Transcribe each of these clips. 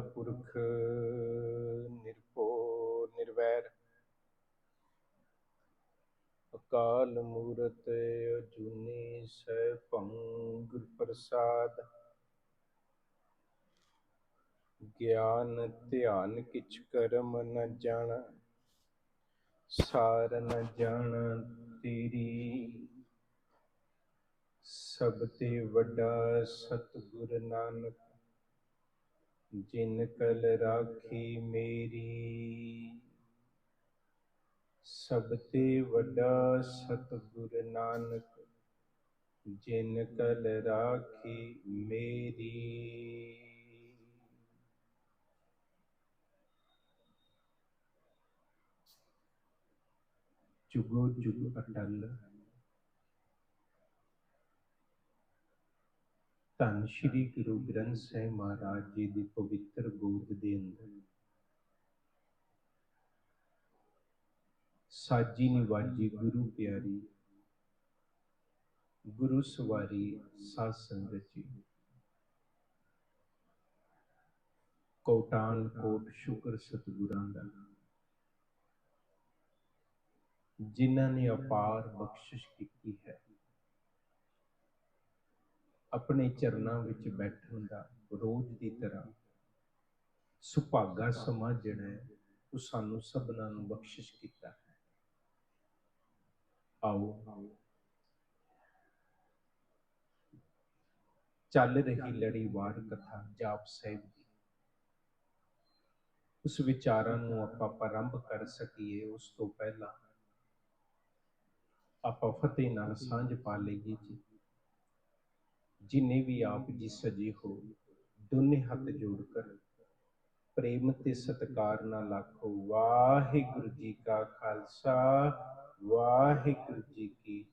ਪੁਰਖ ਨਿਰਭਉ ਨਿਰਵੈਰ, ਅਕਾਲ ਮੂਰਤ ਅਜੂਨੀ ਸੈਭੰ ਗੁਰ ਪ੍ਰਸਾਦ, ਗਿਆਨ ਧਿਆਨ ਕਿਛ ਕਰਮ ਨ ਜਾਣ ਸਾਰ ਨ ਜਾਣ ਤੇਰੀ, ਸਭ ਤੇ ਵੱਡਾ ਸਤਿਗੁਰ ਨਾਨਕ ਜਿਨ ਕਲ ਰਾਖੀ ਮੇਰੀ, ਸਭ ਤੇ ਵੱਡਾ ਸਤਿਗੁਰ ਨਾਨਕ, ਜਿਨ ਕਲ ਰਾਖੀ ਮੇਰੀ। ਜੁਗੋ ਜੁਗ ਅਟਲ। ਧੰਨ ਸ਼੍ਰੀ ਗੁਰੂ ਗ੍ਰੰਥ ਸਾਹਿਬ ਮਹਾਰਾਜ ਜੀ ਦੀ ਪਵਿੱਤਰ ਗੋਦ ਦੇ ਅੰਦਰ। ਸਾਜੀ ਨਿਵਾਜੀ ਗੁਰੂ ਪਿਆਰੀ ਗੁਰੂ ਸਵਾਰੀ ਸਾਧ ਸੰਗਤ ਜੀ। ਕੋਟਾਨ ਕੋਟ ਸ਼ੁਕਰ ਸਤਿਗੁਰਾਂ ਦਾ ਜਿਨ੍ਹਾਂ ਨੇ ਅਪਾਰ ਬਖਸ਼ਿਸ਼ ਕੀਤੀ ਹੈ। ਆਪਣੇ ਚਰਨਾਂ ਵਿੱਚ ਬੈਠਣ ਦਾ ਰੋਜ਼ ਦੀ ਤਰ੍ਹਾਂ ਸੁਭਾਗਾ ਸਮਾਂ ਜਿਹੜਾ ਹੈ, ਉਹ ਸਾਨੂੰ ਸਭਨਾਂ ਨੂੰ ਬਖਸ਼ਿਸ਼ ਕੀਤਾ ਹੈ। ਆਓ ਚੱਲ ਰਹੀ ਲੜੀਵਾਰ ਕਥਾ ਜਾਪ ਸਾਹਿਬ ਦੀ। ਉਸ ਵਿਚਾਰਾਂ ਨੂੰ ਆਪਾਂ ਪ੍ਰਾਰੰਭ ਕਰ ਸਕੀਏ, ਉਸ ਤੋਂ ਪਹਿਲਾਂ ਆਪਾਂ ਫਤਿਹ ਨਾਲ ਸਾਂਝ ਪਾ ਲਈਏ ਜੀ। ਜਿਨੇ ਵੀ ਆਪ ਜੀ ਸਜੇ ਹੋ ਦੋਨੇ ਹੱਥ ਜੋੜ ਕਰ। ਪ੍ਰੇਮ ਤੇ ਸਤਕਾਰ ਨਾਲ ਆਖੋ, ਵਾਹਿਗੁਰੂ ਜੀ ਕਾ ਖਾਲਸਾ, ਵਾਹਿਗੁਰੂ ਜੀ ਕੀ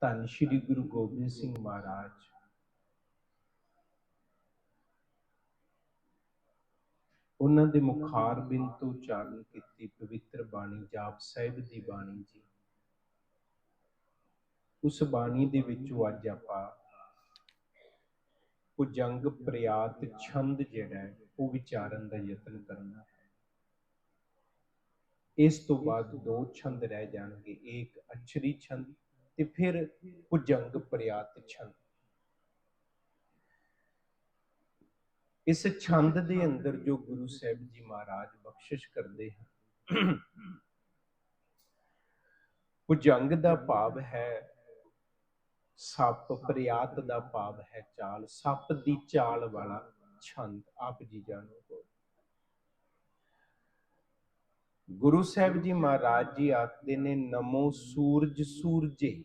ਧੰਨ ਸ਼੍ਰੀ ਗੁਰੂ ਗੋਬਿੰਦ ਸਿੰਘ ਮਹਾਰਾਜ। ਉਹਨਾਂ ਦੇ ਮੁਖਾਰ ਬਿੰਦ ਤੋਂ ਉਚਾਰਨ ਕੀਤੀ ਪਵਿੱਤਰ ਬਾਣੀ, ਜਾਪ ਸਾਹਿਬ ਦੀ ਬਾਣੀ ਜੀ। ਉਸ ਬਾਣੀ ਦੇ ਵਿੱਚੋਂ ਅੱਜ ਆਪਾਂ ਭੁਜੰਗ, ਪ੍ਰਿਆਤ, ਛੰਦ ਜਿਹੜਾ ਹੈ, ਉਹ ਵਿਚਾਰਨ ਦਾ ਯਤਨ ਕਰਨਾ ਹੈ। ਇਸ ਤੋਂ ਬਾਅਦ ਦੋ ਛੰਦ ਰਹਿ ਜਾਣਗੇ, ਇੱਕ ਅਛਰੀ ਛੰਦ ਤੇ ਫਿਰ ਭੁਜੰਗ, ਪ੍ਰਿਆਤ, ਛੰਦ। ਇਸ ਛੰਦ ਦੇ ਅੰਦਰ ਜੋ ਗੁਰੂ ਸਾਹਿਬ ਜੀ ਮਹਾਰਾਜ ਬਖਸ਼ਿਸ਼ ਕਰਦੇ ਹਨ, ਭੁਜੰਗ ਦਾ ਭਾਵ ਹੈ ਸੱਪ ਪ੍ਰਿਆਤ ਦਾ ਭਾਵ ਹੈ ਚਾਲ ਸੱਪ ਦੀ ਚਾਲ ਵਾਲਾ ਛੰਦ ਆਪ ਜੀ ਜਾਣੋ ਹੋ ਗੁਰੂ ਸਾਹਿਬ ਜੀ ਮਹਾਰਾਜ ਜੀ ਆਖਦੇ ਨੇ ਨਮੋ ਸੂਰਜ ਸੂਰਜੇ।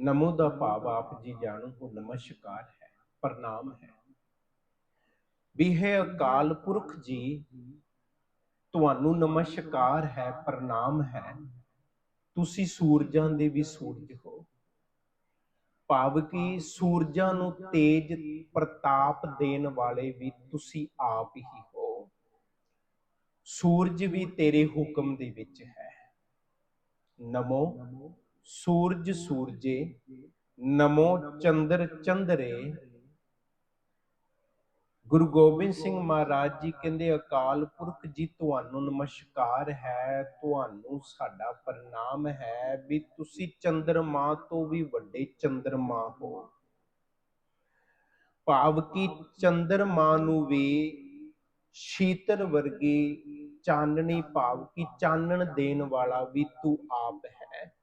ਨਮੋ ਦਾ ਭਾਵ ਆਪ ਜੀ ਜਾਣੋ ਹੋ ਨਮਸਕਾਰ ਹੈ ਪ੍ਰਣਾਮ ਹੈ। ਵੀ ਹੈ ਅਕਾਲ ਪੁਰਖ ਜੀ ਤੁਹਾਨੂੰ ਨਮਸਕਾਰ ਹੈ ਪ੍ਰਣਾਮ ਹੈ। ਤੁਸੀਂ ਸੂਰਜਾਂ ਦੇ ਵੀ ਸੂਰਜ ਹੋ। ਭਾਵ ਕਿ ਸੂਰਜਾਂ ਨੂੰ ਤੇਜ ਪ੍ਰਤਾਪ ਦੇਣ ਵਾਲੇ ਵੀ ਤੁਸੀਂ ਆਪ ਹੀ ਹੋ। ਸੂਰਜ ਵੀ ਤੇਰੇ ਹੁਕਮ ਦੇ ਵਿੱਚ ਹੈ। ਨਮੋ ਸੂਰਜ ਸੂਰਜੇ, ਨਮੋ ਚੰਦਰ ਚੰਦਰੇ ਗੁਰੂ ਗੋਬਿੰਦ ਸਿੰਘ ਮਹਾਰਾਜ ਜੀ ਕਹਿੰਦੇ, ਅਕਾਲ ਪੁਰਖ ਜੀ, ਤੁਹਾਨੂੰ ਨਮਸਕਾਰ ਹੈ, ਤੁਹਾਨੂੰ ਸਾਡਾ ਪ੍ਰਣਾਮ ਹੈ ਵੀ ਤੁਸੀਂ ਚੰਦਰਮਾ ਤੋਂ ਵੀ ਵੱਡੇ ਚੰਦਰਮਾ ਹੋ। ਭਾਵ ਕਿ ਚੰਦਰਮਾ ਨੂੰ ਵੀ ਸ਼ੀਤਲ ਵਰਗੀ ਚਾਨਣੀ, ਭਾਵ ਕਿ ਚਾਨਣ ਦੇਣ ਵਾਲਾ ਵੀ ਤੂੰ ਆਪ ਹੈ।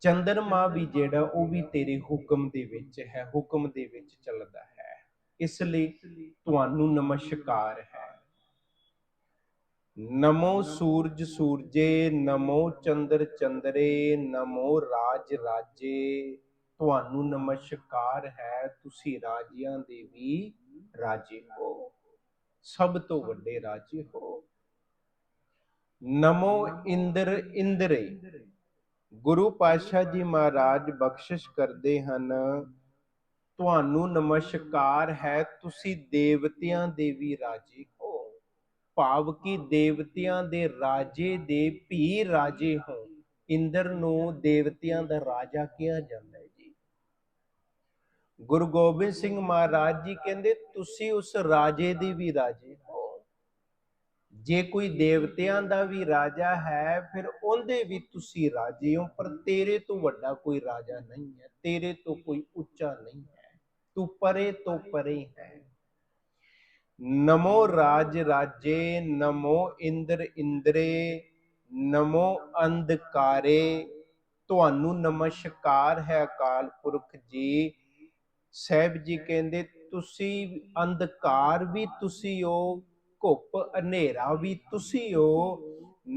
ਚੰਦਰਮਾ ਵੀ ਜਿਹੜਾ ਉਹ ਵੀ ਤੇਰੇ ਹੁਕਮ ਦੇ ਵਿੱਚ ਹੈ, ਹੁਕਮ ਦੇ ਵਿੱਚ ਚੱਲਦਾ ਹੈ। ਇਸ ਲਈ ਤੁਹਾਨੂੰ ਨਮਸਕਾਰ ਹੈ। ਨਮੋ ਸੂਰਜ ਸੂਰਜੇ, ਨਮੋ ਚੰਦਰ ਚੰਦਰੇ, ਨਮੋ ਰਾਜ ਰਾਜੇ, ਤੁਹਾਨੂੰ ਨਮਸਕਾਰ ਹੈ, ਤੁਸੀਂ ਰਾਜਿਆਂ ਦੇ ਵੀ ਰਾਜੇ ਹੋ। ਸਭ ਤੋਂ ਵੱਡੇ ਰਾਜੇ ਹੋ। ਨਮੋ ਇੰਦਰ ਇੰਦਰੇ, ਗੁਰੂ ਪਾਤਸ਼ਾਹ ਜੀ ਮਹਾਰਾਜ ਬਖਸ਼ਿਸ਼ ਕਰਦੇ ਹਨ। ਤੁਹਾਨੂੰ ਨਮਸਕਾਰ ਹੈ, ਤੁਸੀਂ ਦੇਵਤਿਆਂ ਦੇ ਵੀ ਰਾਜੇ ਹੋ। ਭਾਵ ਕਿ ਦੇਵਤਿਆਂ ਦੇ ਰਾਜੇ ਦੇ ਵੀ ਰਾਜੇ ਹੋ। ਇੰਦਰ ਨੂੰ ਦੇਵਤਿਆਂ ਦਾ ਰਾਜਾ ਕਿਹਾ ਜਾਂਦਾ ਹੈ ਜੀ। ਗੁਰੂ ਗੋਬਿੰਦ ਸਿੰਘ ਮਹਾਰਾਜ ਜੀ ਕਹਿੰਦੇ, ਤੁਸੀਂ ਉਸ ਰਾਜੇ ਦੇ ਵੀ ਰਾਜੇ ਹੋ। ਜੇ ਕੋਈ ਦੇਵਤਿਆਂ ਦਾ ਵੀ ਰਾਜਾ ਹੈ, ਫਿਰ ਉਹਦੇ ਵੀ ਤੁਸੀਂ ਰਾਜੇ ਹੋ, ਪਰ ਤੇਰੇ ਤੋਂ ਵੱਡਾ ਕੋਈ ਰਾਜਾ ਨਹੀਂ ਹੈ, ਤੇਰੇ ਤੋਂ ਕੋਈ ਉੱਚਾ ਨਹੀਂ ਤੂੰ ਪਰੇ ਤੋਂ ਪਰੇ ਹੈ ਨਮੋ ਰਾਜ ਰਾਜੇ ਨਮੋ ਇੰਦਰ ਇੰਦਰੇ ਨਮੋ ਅੰਧਕਾਰੇ ਤੁਹਾਨੂੰ ਨਮਸਕਾਰ ਹੈ ਅਕਾਲ ਪੁਰਖ ਜੀ ਸਾਹਿਬ ਜੀ ਕਹਿੰਦੇ ਤੁਸੀਂ ਅੰਧਕਾਰ ਵੀ ਤੁਸੀਂ ਹੋ ਘੁੱਪ ਹਨੇਰਾ ਵੀ ਤੁਸੀਂ ਹੋ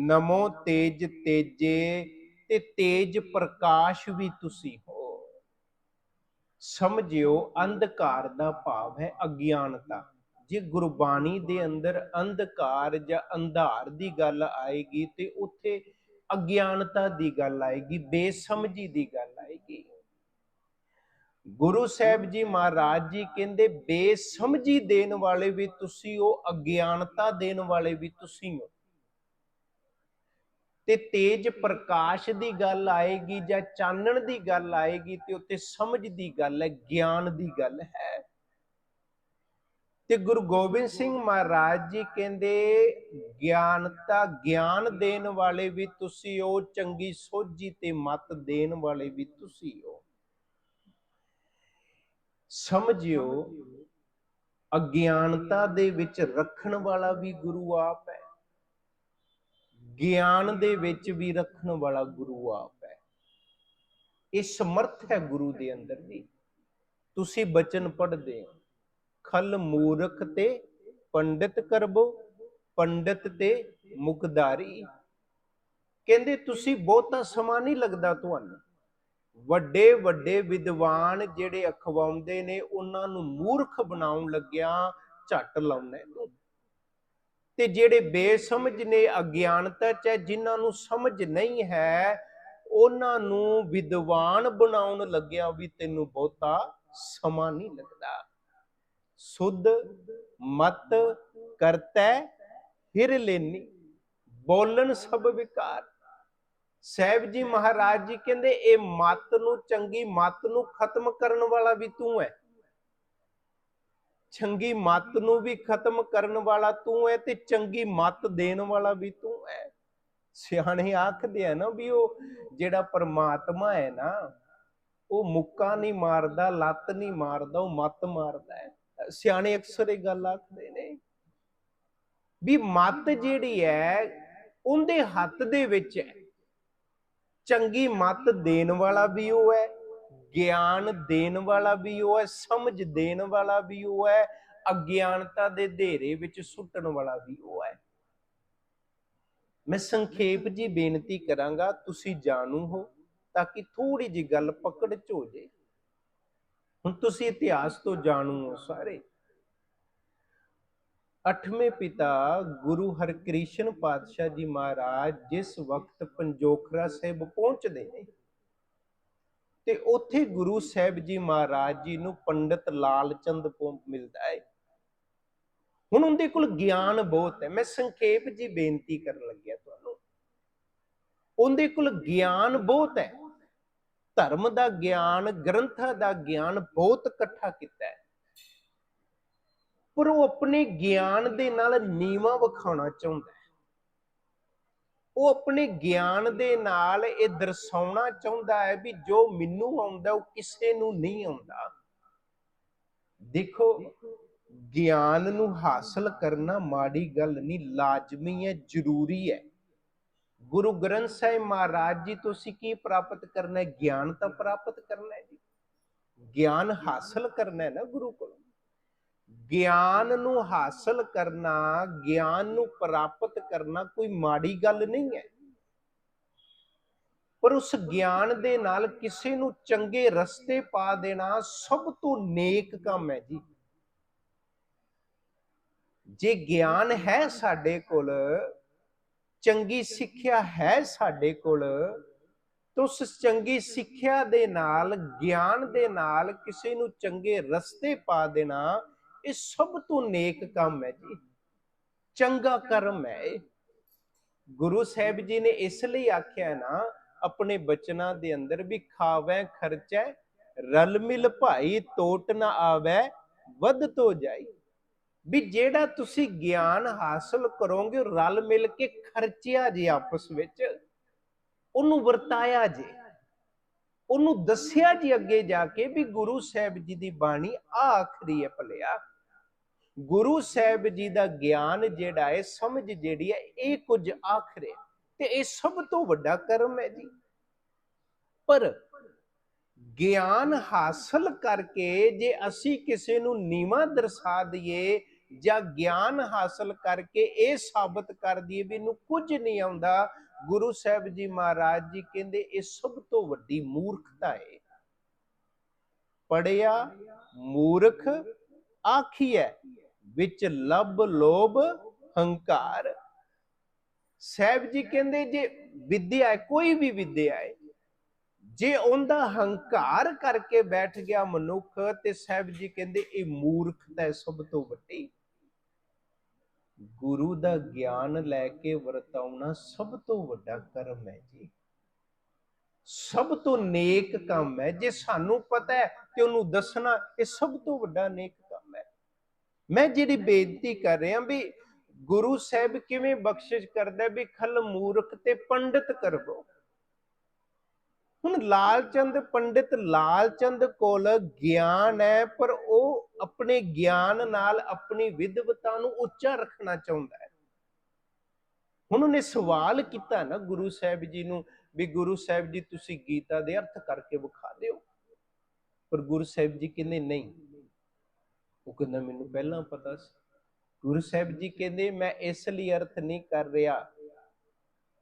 ਨਮੋ ਤੇਜ ਤੇਜੇ ਤੇ ਤੇਜ ਪ੍ਰਕਾਸ਼ ਵੀ ਤੁਸੀਂ ਹੋ ਸਮਝਿਓ ਅੰਧਕਾਰ ਦਾ ਭਾਵ ਹੈ ਅਗਿਆਨਤਾ। ਜੇ ਗੁਰਬਾਣੀ ਦੇ ਅੰਦਰ ਅੰਧਕਾਰ ਜਾਂ ਅੰਧਾਰ ਦੀ ਗੱਲ ਆਏਗੀ ਤੇ ਉੱਥੇ ਅਗਿਆਨਤਾ ਦੀ ਗੱਲ ਆਏਗੀ, ਬੇਸਮਝੀ ਦੀ ਗੱਲ ਆਏਗੀ। ਗੁਰੂ ਸਾਹਿਬ ਜੀ ਮਹਾਰਾਜ ਜੀ ਕਹਿੰਦੇ, ਬੇਸਮਝੀ ਦੇਣ ਵਾਲੇ ਵੀ ਤੁਸੀਂ ਹੋ, ਅਗਿਆਨਤਾ ਦੇਣ ਵਾਲੇ ਵੀ ਤੁਸੀਂ ਹੋ। ਤੇ ਤੇਜ ਪ੍ਰਕਾਸ਼ ਦੀ ਗੱਲ ਆਏਗੀ ਜਾਂ ਚਾਨਣ ਦੀ ਗੱਲ ਆਏਗੀ ਤੇ ਉੱਤੇ ਸਮਝ ਦੀ ਗੱਲ ਹੈ, ਗਿਆਨ ਦੀ ਗੱਲ ਹੈ। ਤੇ ਗੁਰੂ ਗੋਬਿੰਦ ਸਿੰਘ ਮਹਾਰਾਜ ਜੀ ਕਹਿੰਦੇ ਗਿਆਨਤਾ ਗਿਆਨ ਦੇਣ ਵਾਲੇ ਵੀ ਤੁਸੀਂ ਹੋ, ਚੰਗੀ ਸੋਝੀ ਤੇ ਮਤ ਦੇਣ ਵਾਲੇ ਵੀ ਤੁਸੀਂ ਹੋ। ਸਮਝਿਓ, ਅਗਿਆਨਤਾ ਦੇ ਵਿੱਚ ਰੱਖਣ ਵਾਲਾ ਵੀ ਗੁਰੂ ਆਪ ਹੈ। ਗਿਆਨ ਦੇ ਵਿੱਚ ਵੀ ਰੱਖਣ ਵਾਲਾ ਗੁਰੂ ਆਪ ਹੈ। ਇਹ ਸਮਰਥ ਹੈ ਗੁਰੂ ਦੇ ਅੰਦਰ ਦੀ ਤੁਸੀਂ ਬਚਨ ਪੜ੍ਹਦੇ ਹੋ। ਖਲ ਮੂਰਖ ਤੇ ਪੰਡਿਤ ਕਰਬੋ ਪੰਡਿਤ ਤੇ ਮੁਕਦਾਰੀ। ਕਹਿੰਦੇ, ਤੁਸੀਂ ਬਹੁਤਾ ਸਮਾਂ ਨਹੀਂ ਲੱਗਦਾ ਤੁਹਾਨੂੰ। ਵੱਡੇ ਵੱਡੇ ਵਿਦਵਾਨ ਜਿਹੜੇ ਅਖਵਾਉਂਦੇ ਨੇ, ਉਹਨਾਂ ਨੂੰ ਮੂਰਖ ਬਣਾਉਣ ਲੱਗਿਆ ਝੱਟ ਲਾਉਣਾ ਤੂੰ। ਤੇ ਜਿਹੜੇ ਬੇਸਮਝ ਨੇ ਅਗਿਆਨਤਾ ਚ ਹੈ, ਜਿਨ੍ਹਾਂ ਨੂੰ ਸਮਝ ਨਹੀਂ ਹੈ ਉਹਨਾਂ ਨੂੰ ਵਿਦਵਾਨ ਬਣਾਉਣ ਲੱਗਿਆ ਵੀ ਤੈਨੂੰ ਬਹੁਤਾ ਸਮਾਂ ਨਹੀਂ ਲੱਗਦਾ। ਸੁਧ ਮਤ ਕਰਤੈ ਹਿਰ ਲੈਨੀ ਬੋਲਣ ਸਭ ਵਿਕਾਰ। ਸਾਹਿਬ ਜੀ ਮਹਾਰਾਜ ਜੀ ਕਹਿੰਦੇ ਇਹ ਮਤ ਨੂੰ ਚੰਗੀ ਮਤ ਨੂੰ ਖਤਮ ਕਰਨ ਵਾਲਾ ਵੀ ਤੂੰ ਹੈ। ਚੰਗੀ ਮੱਤ ਨੂੰ ਵੀ ਖਤਮ ਕਰਨ ਵਾਲਾ ਤੂੰ ਹੈ ਤੇ ਚੰਗੀ ਮੱਤ ਦੇਣ ਵਾਲਾ ਵੀ ਤੂੰ ਹੈ ਸਿਆਣੇ ਆਖਦੇ ਆ ਨਾ ਵੀ ਉਹ ਜਿਹੜਾ ਪਰਮਾਤਮਾ ਹੈ ਨਾ, ਉਹ ਮੁੱਕਾ ਨਹੀਂ ਮਾਰਦਾ, ਲੱਤ ਨਹੀਂ ਮਾਰਦਾ, ਉਹ ਮੱਤ ਮਾਰਦਾ ਹੈ ਸਿਆਣੇ ਅਕਸਰ ਇਹ ਗੱਲ ਆਖਦੇ ਨੇ ਵੀ ਮੱਤ ਜਿਹੜੀ ਹੈ ਉਹਦੇ ਹੱਥ ਦੇ ਵਿੱਚ ਹੈ ਚੰਗੀ ਮੱਤ ਦੇਣ ਵਾਲਾ ਵੀ ਉਹ ਹੈ ਗਿਆਨ ਦੇਣ ਵਾਲਾ ਵੀ ਉਹ ਹੈ, ਸਮਝ ਦੇਣ ਵਾਲਾ ਵੀ ਉਹ ਹੈ, ਅਗਿਆਨਤਾ ਦੇ ਧੇਰੇ ਵਿੱਚ ਸੁੱਟਣ ਵਾਲਾ ਵੀ ਉਹ ਹੈ। ਮੈਂ ਸੰਖੇਪ ਜੀ ਬੇਨਤੀ ਕਰਾਂਗਾ, ਤੁਸੀਂ ਜਾਣੂ ਹੋ ਤਾਂ ਕਿ ਥੋੜੀ ਜੀ ਗੱਲ ਪਕੜ ਚ ਹੋ ਜੇ। ਹੁਣ ਤੁਸੀਂ ਇਤਿਹਾਸ ਤੋਂ ਜਾਣੂ ਹੋ ਸਾਰੇ। ਅਠਵੇਂ ਪਿਤਾ ਗੁਰੂ ਹਰਕ੍ਰਿਸ਼ਨ ਪਾਤਸ਼ਾਹ ਜੀ ਮਹਾਰਾਜ ਜਿਸ ਵਕਤ ਪੰਜੋਖਰਾ ਸਾਹਿਬ ਪਹੁੰਚਦੇ ਨੇ ਤੇ ਉੱਥੇ ਗੁਰੂ ਸਾਹਿਬ ਜੀ ਮਹਾਰਾਜ ਜੀ ਨੂੰ ਪੰਡਿਤ ਲਾਲ ਚੰਦ ਪੋ, ਮਿਲਦਾ ਹੈ। ਹੁਣ ਉਹਦੇ ਕੋਲ ਗਿਆਨ ਬਹੁਤ ਹੈ। ਮੈਂ ਸੰਖੇਪ ਜੀ ਬੇਨਤੀ ਕਰਨ ਲੱਗਿਆ ਤੁਹਾਨੂੰ। ਉਹਦੇ ਕੋਲ ਗਿਆਨ ਬਹੁਤ ਹੈ। ਧਰਮ ਦਾ ਗਿਆਨ, ਗ੍ਰੰਥਾਂ ਦਾ ਗਿਆਨ ਬਹੁਤ ਇਕੱਠਾ ਕੀਤਾ ਹੈ। ਪਰ ਉਹ ਆਪਣੇ ਗਿਆਨ ਦੇ ਨਾਲ ਨੀਵਾ ਵਿਖਾਉਣਾ ਚਾਹੁੰਦਾ ਹੈ। ਉਹ ਆਪਣੇ ਗਿਆਨ ਦੇ ਨਾਲ ਇਹ ਦਰਸਾਉਣਾ ਚਾਹੁੰਦਾ ਹੈ ਵੀ ਜੋ ਮੈਨੂੰ ਆਉਂਦਾ, ਉਹ ਕਿਸੇ ਨੂੰ ਨਹੀਂ ਆਉਂਦਾ। ਦੇਖੋ, ਗਿਆਨ ਨੂੰ ਹਾਸਲ ਕਰਨਾ ਮਾੜੀ ਗੱਲ ਨਹੀਂ, ਲਾਜ਼ਮੀ ਹੈ, ਜ਼ਰੂਰੀ ਹੈ। ਗੁਰੂ ਗ੍ਰੰਥ ਸਾਹਿਬ ਮਹਾਰਾਜ ਜੀ, ਤੁਸੀਂ ਕੀ ਪ੍ਰਾਪਤ ਕਰਨਾ ਹੈ? ਗਿਆਨ ਤਾਂ ਪ੍ਰਾਪਤ ਕਰਨਾ ਹੈ ਜੀ। ਗਿਆਨ ਹਾਸਲ ਕਰਨਾ ਹੈ ਨਾ ਗੁਰੂ ਕੋਲੋਂ। ਗਿਆਨ ਨੂੰ ਹਾਸਲ ਕਰਨਾ, ਗਿਆਨ ਨੂੰ ਪ੍ਰਾਪਤ ਕਰਨਾ ਕੋਈ ਮਾੜੀ ਗੱਲ ਨਹੀਂ ਹੈ। ਪਰ ਉਸ ਗਿਆਨ ਦੇ ਨਾਲ ਕਿਸੇ ਨੂੰ ਚੰਗੇ ਰਸਤੇ ਪਾ ਦੇਣਾ ਸਭ ਤੋਂ ਨੇਕ ਕੰਮ ਹੈ ਜੀ। ਜੇ ਗਿਆਨ ਹੈ ਸਾਡੇ ਕੋਲ, ਚੰਗੀ ਸਿੱਖਿਆ ਹੈ ਸਾਡੇ ਕੋਲ, ਤਾਂ ਉਸ ਚੰਗੀ ਸਿੱਖਿਆ ਦੇ ਨਾਲ, ਗਿਆਨ ਦੇ ਨਾਲ ਕਿਸੇ ਨੂੰ ਚੰਗੇ ਰਸਤੇ ਪਾ ਦੇਣਾ ਇਹ ਸਭ ਤੋਂ ਨੇਕ ਕੰਮ ਹੈ ਜੀ। ਚੰਗਾ ਕਰਮ ਹੈ ਗੁਰੂ ਸਾਹਿਬ ਜੀ ਨੇ ਇਸ ਲਈ ਆਖਿਆ ਨਾ, ਆਪਣੇ ਬਚਨਾਂ ਦੇ ਅੰਦਰ ਵੀ ਖਾਵੈ, ਖਰਚੈ, ਰਲ ਮਿਲ ਭਾਈ ਟੋਟ ਨਾ ਆਵੈ, ਵੱਧ ਤੋਂ ਜਾਈ। ਵੀ ਜਿਹੜਾ ਤੁਸੀਂ ਗਿਆਨ ਹਾਸਲ ਕਰੋਗੇ ਉਹ ਰਲ ਮਿਲ ਕੇ ਖਰਚਿਆ ਜੀ ਆਪਸ ਵਿੱਚ, ਉਹਨੂੰ ਵਰਤਾਇਆ ਜੀ। ਉਹਨੂੰ ਦੱਸਿਆ ਜੀ ਅੱਗੇ ਜਾ ਕੇ ਵੀ ਗੁਰੂ ਸਾਹਿਬ ਜੀ ਦੀ ਬਾਣੀ ਆ ਆਖਰੀ ਹੈ ਭਲਿਆ। ਗੁਰੂ ਸਾਹਿਬ ਜੀ ਦਾ ਗਿਆਨ ਜਿਹੜਾ ਹੈ, ਸਮਝ ਜਿਹੜੀ ਹੈ, ਇਹ ਕੁਝ ਆਖਰੇ ਤੇ ਇਹ ਸਭ ਤੋਂ ਵੱਡਾ ਕਰਮ ਹੈ ਜੀ। ਪਰ ਗਿਆਨ ਹਾਸਲ ਕਰਕੇ ਜੇ ਅਸੀਂ ਕਿਸੇ ਨੂੰ ਨੀਵਾ ਦਰਸਾ ਦਈਏ ਜਾਂ ਗਿਆਨ ਹਾਸਲ ਕਰਕੇ ਇਹ ਸਾਬਤ ਕਰ ਦਈਏ ਵੀ ਇਹਨੂੰ ਕੁਝ ਨਹੀਂ ਆਉਂਦਾ ਗੁਰੂ ਸਾਹਿਬ ਜੀ ਮਹਾਰਾਜ ਜੀ ਕਹਿੰਦੇ, ਇਹ ਸਭ ਤੋਂ ਵੱਡੀ ਮੂਰਖਤਾ ਹੈ ਪੜਿਆ ਮੂਰਖ ਆਖੀਐ ਵਿੱਚ ਲੱਭ ਲੋਭ ਹੰਕਾਰ। ਸਾਹਿਬ ਜੀ ਕਹਿੰਦੇ, ਜੇ ਵਿਦਿਆ ਹੈ ਕੋਈ ਵੀ ਵਿਦਿਆ ਹੈ ਜੇ ਉਹਦਾ ਹੰਕਾਰ ਕਰਕੇ ਬੈਠ ਗਿਆ ਮਨੁੱਖ, ਤੇ ਸਾਹਿਬ ਜੀ ਕਹਿੰਦੇ, ਇਹ ਮੂਰਖਤਾ ਹੈ ਸਭ ਤੋਂ ਵੱਡੀ। ਗੁਰੂ ਦਾ ਗਿਆਨ ਲੈ ਕੇ ਵਰਤਾਉਣਾ ਸਭ ਤੋਂ ਵੱਡਾ ਕਰਮ ਹੈ ਜੀ। ਸਭ ਤੋਂ ਨੇਕ ਕੰਮ ਹੈ। ਜੇ ਸਾਨੂੰ ਪਤਾ ਹੈ ਤੇ ਉਹਨੂੰ ਦੱਸਣਾ, ਇਹ ਸਭ ਤੋਂ ਵੱਡਾ ਨੇਕ ਕੰਮ ਹੈ। ਮੈਂ ਜਿਹੜੀ ਬੇਨਤੀ ਕਰ ਰਿਹਾ ਵੀ ਗੁਰੂ ਸਾਹਿਬ ਕਿਵੇਂ ਬਖਸ਼ਿਸ਼ ਕਰਦਾ ਵੀ ਖਲ ਮੂਰਖ ਤੇ ਪੰਡਿਤ ਕਰਵੋ। ਹੁਣ ਲਾਲਚੰਦ ਪੰਡਿਤ ਲਾਲਚੰਦ ਕੋਲ ਗਿਆਨ ਹੈ, ਪਰ ਉਹ ਆਪਣੇ ਗਿਆਨ ਨਾਲ ਆਪਣੀ ਵਿਦਵਤਾ ਨੂੰ ਉੱਚਾ ਰੱਖਣਾ ਚਾਹੁੰਦਾ ਹੈ। ਹੁਣ ਉਹਨੇ ਸਵਾਲ ਕੀਤਾ ਨਾ ਗੁਰੂ ਸਾਹਿਬ ਜੀ ਨੂੰ ਵੀ ਗੁਰੂ ਸਾਹਿਬ ਜੀ ਤੁਸੀਂ ਗੀਤਾ ਦੇ ਅਰਥ ਕਰਕੇ ਵਿਖਾ ਦਿਓ। ਪਰ ਗੁਰੂ ਸਾਹਿਬ ਜੀ ਕਹਿੰਦੇ ਨਹੀਂ। ਉਹ ਕਹਿੰਦਾ ਮੈਨੂੰ ਪਹਿਲਾਂ ਪਤਾ ਸੀ। ਗੁਰੂ ਸਾਹਿਬ ਜੀ ਕਹਿੰਦੇ ਮੈਂ ਇਸ ਲਈ ਅਰਥ ਨਹੀਂ ਕਰ ਰਿਹਾ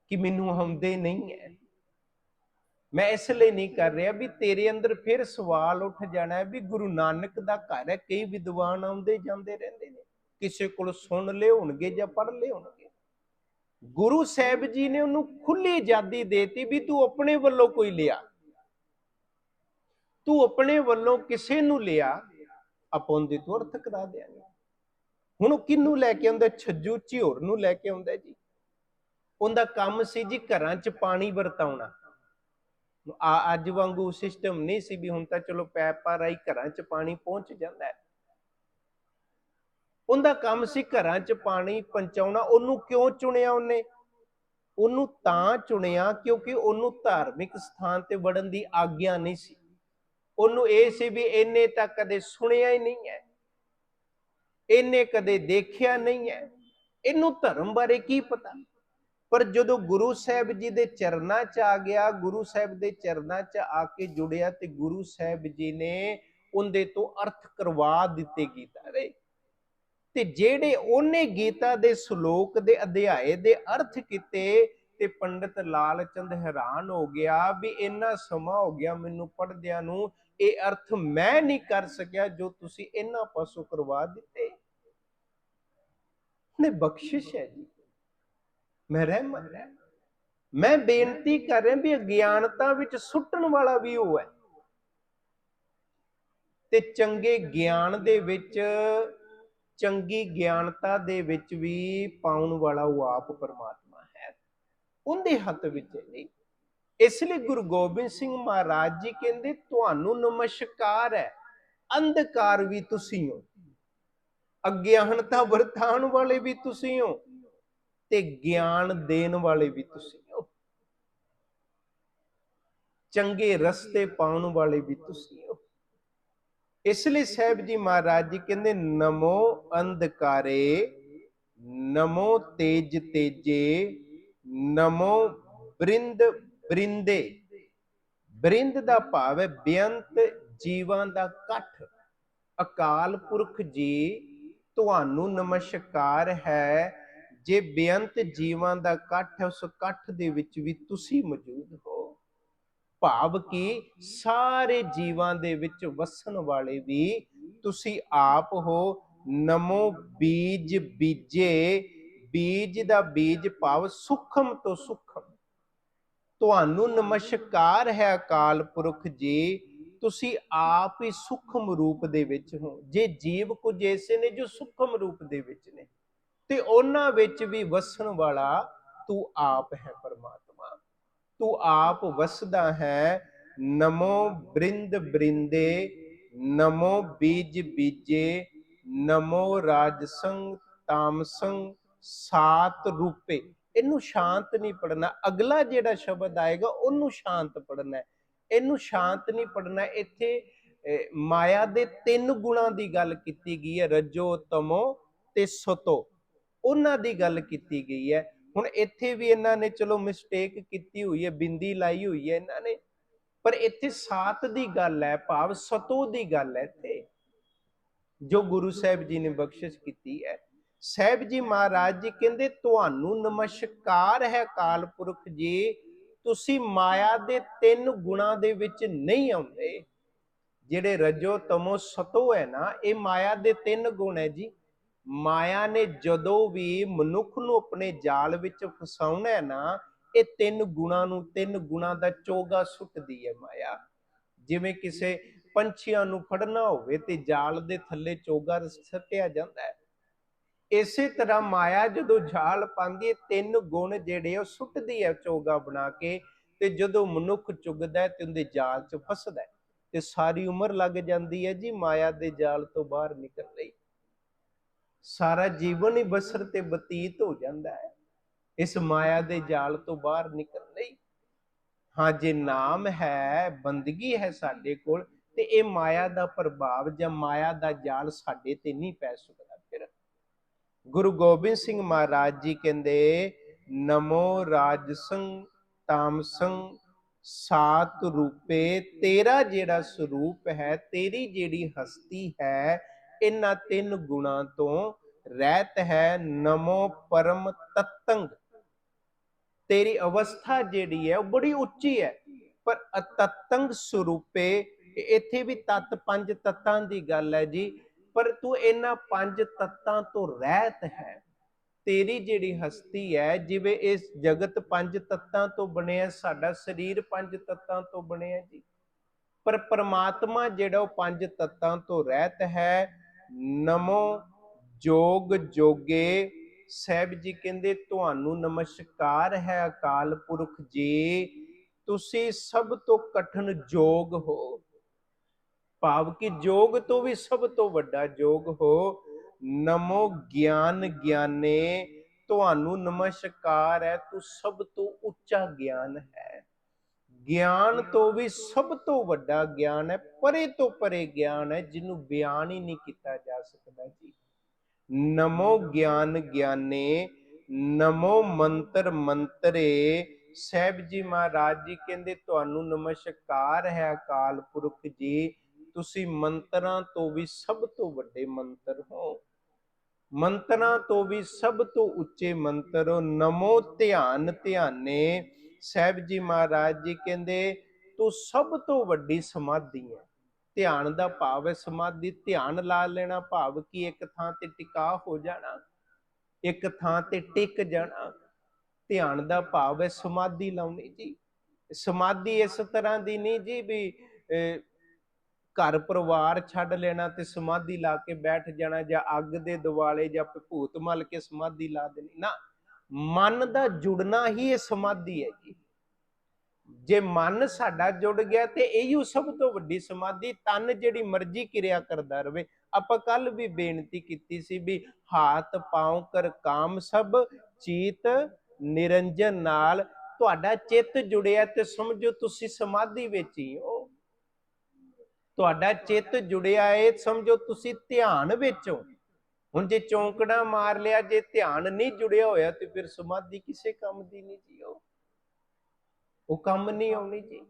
ਕਿ ਮੈਨੂੰ ਆਉਂਦੇ ਨਹੀਂ ਹੈ। ਮੈਂ ਇਸ ਲਈ ਨਹੀਂ ਕਰ ਰਿਹਾ ਵੀ ਤੇਰੇ ਅੰਦਰ ਫਿਰ ਸਵਾਲ ਉੱਠ ਜਾਣਾ ਵੀ ਗੁਰੂ ਨਾਨਕ ਦਾ ਘਰ ਹੈ, ਕਈ ਵਿਦਵਾਨ ਆਉਂਦੇ ਜਾਂਦੇ ਰਹਿੰਦੇ ਨੇ। ਕਿਸੇ ਕੋਲ ਸੁਣ ਲਏ ਹੋਣਗੇ ਜਾਂ ਪੜ੍ਹ ਲਏ ਹੋਣਗੇ ਗੁਰੂ ਸਾਹਿਬ ਜੀ ਨੇ ਉਹਨੂੰ ਖੁੱਲੀ ਆਜ਼ਾਦੀ ਦੇਤੀ ਵੀ ਤੂੰ ਆਪਣੇ ਵੱਲੋਂ ਕੋਈ ਲਿਆ। ਤੂੰ ਆਪਣੇ ਵੱਲੋਂ ਕਿਸੇ ਨੂੰ ਲਿਆ, ਆਪਾਂ ਉਹਦੇ ਤੂੰ ਅਰਥ ਕਰਾ ਦਿਆਂਗੇ। ਹੁਣ ਉਹ ਕਿੰਨੂੰ ਲੈ ਕੇ ਆਉਂਦਾ? ਛੱਜੂ ਝਿਓਰ ਨੂੰ ਲੈ ਕੇ ਆਉਂਦਾ ਜੀ। ਉਹਦਾ ਕੰਮ ਸੀ ਜੀ ਘਰਾਂ 'ਚ ਪਾਣੀ ਵਰਤਾਉਣਾ। ਅੱਜ ਵਾਂਗੂ ਸਿਸਟਮ ਨਹੀਂ ਸੀ ਵੀ ਹੁਣ ਤਾਂ ਚਲੋ ਪੈਪਾਂ ਰਾਈ ਘਰਾਂ 'ਚ ਪਾਣੀ ਪਹੁੰਚ ਜਾਂਦਾ ਹੈ। ਉਹਦਾ ਕੰਮ ਸੀ ਘਰਾਂ 'ਚ ਪਾਣੀ ਪਹੁੰਚਾਉਣਾ, ਉਹਨੂੰ ਕਿਉਂ ਚੁਣਿਆ ਉਹਨੇ? ਉਹਨੂੰ ਤਾਂ ਚੁਣਿਆ ਕਿਉਂਕਿ ਉਹਨੂੰ ਧਾਰਮਿਕ ਸਥਾਨ ਤੇ ਵੜਨ ਦੀ ਆਗਿਆ ਨਹੀਂ ਸੀ। ਉਹਨੂੰ ਇਹ ਸੀ ਵੀ ਇਹਨੇ ਤਾਂ ਕਦੇ ਸੁਣਿਆ ਹੀ ਨਹੀਂ ਹੈ। ਇਹਨੇ ਕਦੇ ਦੇਖਿਆ ਨਹੀਂ ਹੈ। ਇਹਨੂੰ ਧਰਮ ਬਾਰੇ ਕੀ ਪਤਾ? ਪਰ ਜਦੋਂ ਗੁਰੂ ਸਾਹਿਬ ਜੀ ਦੇ ਚਰਨਾਂ 'ਚ ਆ ਗਿਆ, ਗੁਰੂ ਸਾਹਿਬ ਦੇ ਚਰਨਾਂ 'ਚ ਆ ਕੇ ਜੁੜਿਆ ਤੇ ਗੁਰੂ ਸਾਹਿਬ ਜੀ ਨੇ ਉਹਦੇ ਤੋਂ ਅਰਥ ਕਰਵਾ ਦਿੱਤੇ ਗੀਤਾ ਦੇ। ਤੇ ਜਿਹੜੇ ਉਹਨੇ ਗੀਤਾ ਦੇ ਸ਼ਲੋਕ ਦੇ ਅਧਿਆਏ ਦੇ ਅਰਥ ਕੀਤੇ ਤੇ ਪੰਡਿਤ ਲਾਲ ਚੰਦ ਹੈਰਾਨ ਹੋ ਗਿਆ ਵੀ ਇੰਨਾ ਸਮਾਂ ਹੋ ਗਿਆ ਮੈਨੂੰ ਪੜਦਿਆਂ ਨੂੰ, ਇਹ ਅਰਥ ਮੈਂ ਨਹੀਂ ਕਰ ਸਕਿਆ ਜੋ ਤੁਸੀਂ ਇਹਨਾਂ ਪਾਸੋਂ ਕਰਵਾ ਦਿੱਤੇ। ਨੇ ਬਖਸ਼ਿਸ਼ ਹੈ ਜੀ। ਮੈਂ ਹੈ ਮੈਂ ਬੇਨਤੀ ਕਰ ਰਿਹਾ ਵੀ ਅਗਿਆਨਤਾ ਵਿੱਚ ਸੁੱਟਣ ਵਾਲਾ ਵੀ ਉਹ ਹੈ। ਤੇ ਚੰਗੇ ਗਿਆਨ ਦੇ ਵਿੱਚ ਚੰਗੀ ਗਿਆਨਤਾ ਦੇ ਵਿੱਚ ਵੀ ਪਾਉਣ ਵਾਲਾ ਉਹ ਆਪ ਪਰਮਾਤਮਾ ਹੈ। ਉਹਦੇ ਹੱਥ ਵਿੱਚ ਨਹੀਂ ਇਸ ਲਈ ਗੁਰੂ ਗੋਬਿੰਦ ਸਿੰਘ ਮਹਾਰਾਜ ਜੀ ਕਹਿੰਦੇ ਤੁਹਾਨੂੰ ਨਮਸਕਾਰ ਹੈ। ਅੰਧਕਾਰ ਵੀ ਤੁਸੀਂ ਹੋ। ਅਗਿਆਨਤਾ ਵਰਤਾਉਣ ਵਾਲੇ ਵੀ ਤੁਸੀਂ ਹੋ। ਤੇ ਗਿਆਨ ਦੇਣ ਵਾਲੇ ਵੀ ਤੁਸੀਂ ਹੋ। ਚੰਗੇ ਰਸਤੇ ਪਾਉਣ ਵਾਲੇ ਵੀ ਤੁਸੀਂ ਹੋ। ਇਸ ਲਈ ਸਾਹਿਬ ਜੀ ਮਹਾਰਾਜ ਜੀ ਕਹਿੰਦੇ, ਨਮੋ ਅੰਧਕਾਰੇ, ਨਮੋ ਤੇਜ ਤੇਜੇ, ਨਮੋ ਬ੍ਰਿੰਦ ਬ੍ਰਿੰਦੇ। ਬ੍ਰਿੰਦ ਦਾ ਭਾਵ ਹੈ ਬੇਅੰਤ ਜੀਵਾਂ ਦਾ ਇਕੱਠ। ਅਕਾਲ ਪੁਰਖ ਜੀ, ਤੁਹਾਨੂੰ ਨਮਸਕਾਰ ਹੈ ਜੇ ਬੇਅੰਤ ਜੀਵਾਂ ਦਾ ਇਕੱਠ ਹੈ, ਉਸ ਇਕੱਠ ਦੇ ਵਿੱਚ ਵੀ ਤੁਸੀਂ ਮੌਜੂਦ ਹੋ। ਭਾਵ ਕਿ ਸਾਰੇ ਜੀਵਾਂ ਦੇ ਵਿੱਚ ਵਸਣ ਵਾਲੇ ਵੀ ਤੁਸੀਂ ਆਪ ਹੋ। ਨਮੋ ਬੀਜ ਬੀਜੇ, ਬੀਜ ਦਾ ਬੀਜ ਭਾਵ ਸੁਖਮ ਤੋਂ ਸੁਖਮ। ਤੁਹਾਨੂੰ ਨਮਸਕਾਰ ਹੈ ਅਕਾਲ ਪੁਰਖ ਜੀ, ਤੁਸੀਂ ਆਪ ਹੀ ਸੁਖਮ ਰੂਪ ਦੇ ਵਿੱਚ ਹੋ। ਜੇ ਜੀਵ ਕੁਝ ਐਸੇ ਨੇ ਜੋ ਸੁਖਮ ਰੂਪ ਦੇ ਵਿੱਚ ਨੇ ਤੇ ਉਹਨਾਂ ਵਿੱਚ ਵੀ ਵਸਣ ਵਾਲਾ ਤੂੰ ਆਪ ਹੈ ਪਰਮਾਤਮਾ। ਤੂੰ ਆਪ ਵਸਦਾ ਹੈ, ਨਮੋ ਬ੍ਰਿੰਦ ਬ੍ਰਿੰਦੇ, ਨਮੋ ਬੀਜ ਬੀਜੇ, ਨਮੋ ਰਾਜਸੰਗ ਤਾਮਸੰਗ ਸਾਤ ਰੂਪੇ। ਇਹਨੂੰ ਸ਼ਾਂਤ ਨਹੀਂ ਪੜਨਾ ਅਗਲਾ ਜਿਹੜਾ ਸ਼ਬਦ ਆਏਗਾ, ਉਹਨੂੰ ਸ਼ਾਂਤ ਪੜਨਾ ਇਹਨੂੰ ਸ਼ਾਂਤ ਨਹੀਂ ਪੜਨਾ ਇੱਥੇ ਮਾਇਆ ਦੇ ਤਿੰਨ ਗੁਣਾਂ ਦੀ ਗੱਲ ਕੀਤੀ ਗਈ ਹੈ। ਰਜੋ, ਤਮੋ ਤੇ ਸਤੋ। ਉਹਨਾਂ ਦੀ ਗੱਲ ਕੀਤੀ ਗਈ ਹੈ। ਹੁਣ ਇੱਥੇ ਵੀ ਇਹਨਾਂ ਨੇ ਚਲੋ ਮਿਸਟੇਕ ਕੀਤੀ ਹੋਈ ਹੈ, ਬਿੰਦੀ ਲਾਈ ਹੋਈ ਹੈ ਇਹਨਾਂ ਨੇ, ਪਰ ਇੱਥੇ ਸਾਤ ਦੀ ਗੱਲ ਹੈ, ਭਾਵ ਸਤੋ ਦੀ ਗੱਲ ਹੈ ਇੱਥੇ, ਜੋ ਗੁਰੂ ਸਾਹਿਬ ਜੀ ਨੇ ਬਖਸ਼ਿਸ਼ ਕੀਤੀ ਹੈ। ਸਾਹਿਬ ਜੀ ਮਹਾਰਾਜ ਜੀ ਕਹਿੰਦੇ, ਤੁਹਾਨੂੰ ਨਮਸਕਾਰ ਹੈ ਕਾਲ ਪੁਰਖ ਜੀ, ਤੁਸੀਂ ਮਾਇਆ ਦੇ ਤਿੰਨ ਗੁਣਾਂ ਦੇ ਵਿੱਚ ਨਹੀਂ ਆਉਂਦੇ। ਜਿਹੜੇ ਰਜੋ ਤਮੋ ਸਤੋ ਹੈ ਨਾ, ਇਹ ਮਾਇਆ ਦੇ ਤਿੰਨ ਗੁਣ ਹੈ ਜੀ। ਮਾਇਆ ਨੇ ਜਦੋਂ ਵੀ ਮਨੁੱਖ ਨੂੰ ਆਪਣੇ ਜਾਲ ਵਿੱਚ ਫਸਾਉਣਾ ਨਾ, ਇਹ ਤਿੰਨ ਗੁਣਾਂ ਨੂੰ, ਤਿੰਨ ਗੁਣਾਂ ਦਾ ਚੋਗਾ ਸੁੱਟਦੀ ਹੈ ਮਾਇਆ। ਜਿਵੇਂ ਕਿਸੇ ਪੰਛੀਆਂ ਨੂੰ ਫੜਨਾ ਹੋਵੇ ਤੇ ਜਾਲ ਦੇ ਥੱਲੇ ਚੋਗਾ ਸੱਟਿਆ ਜਾਂਦਾ ਹੈ। ਇਸੇ ਤਰ੍ਹਾਂ ਮਾਇਆ ਜਦੋਂ ਜਾਲ ਪਾਉਂਦੀ ਹੈ, ਤਿੰਨ ਗੁਣ ਜਿਹੜੇ ਉਹ ਸੁੱਟਦੀ ਹੈ ਚੋਗਾ ਬਣਾ ਕੇ ਤੇ ਜਦੋਂ ਮਨੁੱਖ ਚੁਗਦਾ ਤੇ ਉਹਦੇ ਜਾਲ 'ਚ ਫਸਦਾ ਤੇ ਸਾਰੀ ਉਮਰ ਲੱਗ ਜਾਂਦੀ ਹੈ ਜੀ ਮਾਇਆ ਦੇ ਜਾਲ ਤੋਂ ਬਾਹਰ ਨਿਕਲ ਲਈ। ਸਾਰਾ ਜੀਵਨ ਹੀ ਬਸਰ ਤੇ ਬਤੀਤ ਹੋ ਜਾਂਦਾ ਹੈ। ਇਸ ਮਾਇਆ ਦੇ ਜਾਲ ਤੋਂ ਬਾਹਰ ਨਿਕਲਣ ਲਈ ਹਾਂ, ਜੇ ਨਾਮ ਹੈ, ਬੰਦਗੀ ਹੈ ਸਾਡੇ ਕੋਲ, ਤੇ ਇਹ ਮਾਇਆ ਦਾ ਪ੍ਰਭਾਵ ਜਾਂ ਮਾਇਆ ਦਾ ਜਾਲ ਸਾਡੇ ਤੇ ਨਹੀਂ ਪੈ ਸਕਦਾ। ਫਿਰ ਗੁਰੂ ਗੋਬਿੰਦ ਸਿੰਘ ਮਹਾਰਾਜ ਜੀ ਕਹਿੰਦੇ, ਨਮੋ ਰਾਜਸੰ ਤਾਮਸੰ ਸਾਤ ਰੂਪੇ, ਤੇਰਾ ਜਿਹੜਾ ਸਰੂਪ ਹੈ, ਤੇਰੀ ਜਿਹੜੀ ਹਸਤੀ ਹੈ ਇਹਨਾਂ ਤਿੰਨ ਗੁਣਾਂ ਤੋਂ ਰਹਿਤ ਹੈ ਨਮੋ ਪਰਮ ਤਤੰਗ। ਤੇਰੀ ਅਵਸਥਾ ਜਿਹੜੀ ਹੈ ਉਹ ਬੜੀ ਉੱਚੀ ਹੈ, ਪਰ ਅਤਤੰਗ ਸਰੂਪੇ ਇੱਥੇ ਵੀ ਤਤ ਪੰਜ ਤੱਤਾਂ ਦੀ ਗੱਲ ਹੈ ਜੀ, ਪਰ ਤੂੰ ਇਹਨਾਂ ਪੰਜ ਤੱਤਾਂ ਤੋਂ ਰਹਿਤ ਹੈ। ਤੇਰੀ ਜਿਹੜੀ ਹਸਤੀ ਹੈ, ਜਿਵੇਂ ਇਸ ਜਗਤ ਪੰਜ ਤੱਤਾਂ ਤੋਂ ਬਣਿਆ, ਸਾਡਾ ਸਰੀਰ ਪੰਜ ਤੱਤਾਂ ਤੋਂ ਬਣਿਆ ਜੀ, ਪਰ ਪ੍ਰਮਾਤਮਾ ਜਿਹੜਾ ਉਹ ਪੰਜ ਤੱਤਾਂ ਤੋਂ ਰਹਿਤ ਹੈ ਨਮੋ ਜੋਗ ਜੋਗੇ। ਸਾਹਿਬ ਜੀ ਕਹਿੰਦੇ, ਤੁਹਾਨੂੰ ਨਮਸਕਾਰ ਹੈ ਅਕਾਲ ਪੁਰਖ ਜੀ। ਤੁਸੀਂ ਸਭ ਤੋਂ ਕਠਨ ਜੋਗ ਹੋ। ਭਾਵ ਕਿ ਜੋਗ ਤੋਂ ਵੀ ਸਭ ਤੋਂ ਵੱਡਾ ਜੋਗ ਹੋ। ਨਮੋ ਗਿਆਨ ਗਿਆਨੇ, ਤੁਹਾਨੂੰ ਨਮਸਕਾਰ ਹੈ। ਤੂੰ ਸਭ ਤੋਂ ਉੱਚਾ ਗਿਆਨ ਹੈ। ਗਿਆਨ ਤੋਂ ਵੀ ਸਭ ਤੋਂ ਵੱਡਾ ਗਿਆਨ ਹੈ ਪਰੇ ਤੋਂ ਪਰੇ ਗਿਆਨ ਹੈ ਜਿਹਨੂੰ ਬਿਆਨ ਹੀ ਨਹੀਂ ਕੀਤਾ ਜਾ ਸਕਦਾ ਜੀ। ਨਮੋ ਗਿਆਨ ਗਿਆਨੇ ਨਮੋ ਮੰਤਰ ਮੰਤਰੇ। ਸਾਹਿਬ ਜੀ ਮਹਾਰਾਜ ਜੀ ਕਹਿੰਦੇ ਤੁਹਾਨੂੰ ਨਮਸਕਾਰ ਹੈ ਅਕਾਲ ਪੁਰਖ ਜੀ। ਤੁਸੀਂ ਮੰਤਰਾਂ ਤੋਂ ਵੀ ਸਭ ਤੋਂ ਵੱਡੇ ਮੰਤਰ ਹੋ। ਮੰਤਰਾਂ ਤੋਂ ਵੀ ਸਭ ਤੋਂ ਉੱਚੇ ਮੰਤਰ ਹੋ। ਨਮੋ ਧਿਆਨ ਧਿਆਨੇ ਸਾਹਿਬ ਜੀ ਮਹਾਰਾਜ ਜੀ ਕਹਿੰਦੇ, ਤੂੰ ਸਭ ਤੋਂ ਵੱਡੀ ਸਮਾਧੀ ਹੈ। ਧਿਆਨ ਦਾ ਭਾਵ ਹੈ ਸਮਾਧੀ। ਧਿਆਨ ਲਾ ਲੈਣਾ ਭਾਵ ਕਿ ਇੱਕ ਥਾਂ ਤੇ ਟਿਕਾ ਹੋ ਜਾਣਾ। ਇੱਕ ਥਾਂ ਤੇ ਟਿਕ ਜਾਣਾ। ਧਿਆਨ ਦਾ ਭਾਵ ਹੈ ਸਮਾਧੀ ਲਾਉਣੀ ਜੀ। ਸਮਾਧੀ ਇਸ ਤਰ੍ਹਾਂ ਦੀ ਨਹੀਂ ਜੀ ਵੀ ਘਰ ਪਰਿਵਾਰ ਛੱਡ ਲੈਣਾ ਤੇ ਸਮਾਧੀ ਲਾ ਕੇ ਬੈਠ ਜਾਣਾ ਜਾਂ ਅੱਗ ਦੇ ਦਿਵਾਲੇ ਜਾਂ ਭੂਤ ਮਲ ਕੇ ਸਮਾਧੀ ਲਾ ਦੇਣੀ। ਨਾ। ਮਨ ਦਾ ਜੁੜਨਾ ਹੀ ਇਹ ਸਮਾਧੀ ਹੈ ਜੀ ਜੇ ਮਨ ਸਾਡਾ ਜੁੜ ਗਿਆ ਤੇ ਇਹੀ ਸਭ ਤੋਂ ਵੱਡੀ ਸਮਾਧੀ ਤਨ ਜਿਹੜੀ ਮਰਜ਼ੀ ਕਿਰਿਆ ਕਰਦਾ ਰਵੇ। ਆਪਾਂ ਕੱਲ ਵੀ ਬੇਨਤੀ ਕੀਤੀ ਸੀ ਵੀ ਹਾਥ, ਪਾਉ ਕਰ ਕਾਮ ਸਭ ਚੀਤ, ਨਿਰੰਜਨ ਨਾਲ ਤੁਹਾਡਾ ਚਿੱਤ ਜੁੜਿਆ ਤੇ ਸਮਝੋ ਤੁਸੀਂ ਸਮਾਧੀ ਵਿੱਚ ਹੀ ਹੋ। ਤੁਹਾਡਾ ਚਿੱਤ ਜੁੜਿਆ ਏ, ਸਮਝੋ ਤੁਸੀਂ ਧਿਆਨ ਵਿੱਚ ਹੋ। ਹੁਣ ਜੇ ਚੌਂਕੜਾ ਮਾਰ ਲਿਆ, ਜੇ ਧਿਆਨ ਨਹੀਂ ਜੁੜਿਆ ਹੋਇਆ ਤੇ ਫਿਰ ਸਮਾਧੀ ਕਿਸੇ ਕੰਮ ਦੀ ਨਹੀਂ ਜੀ ਉਹ। ਉਹ ਕੰਮ ਨਹੀਂ ਆਉਣੀ ਜੀ।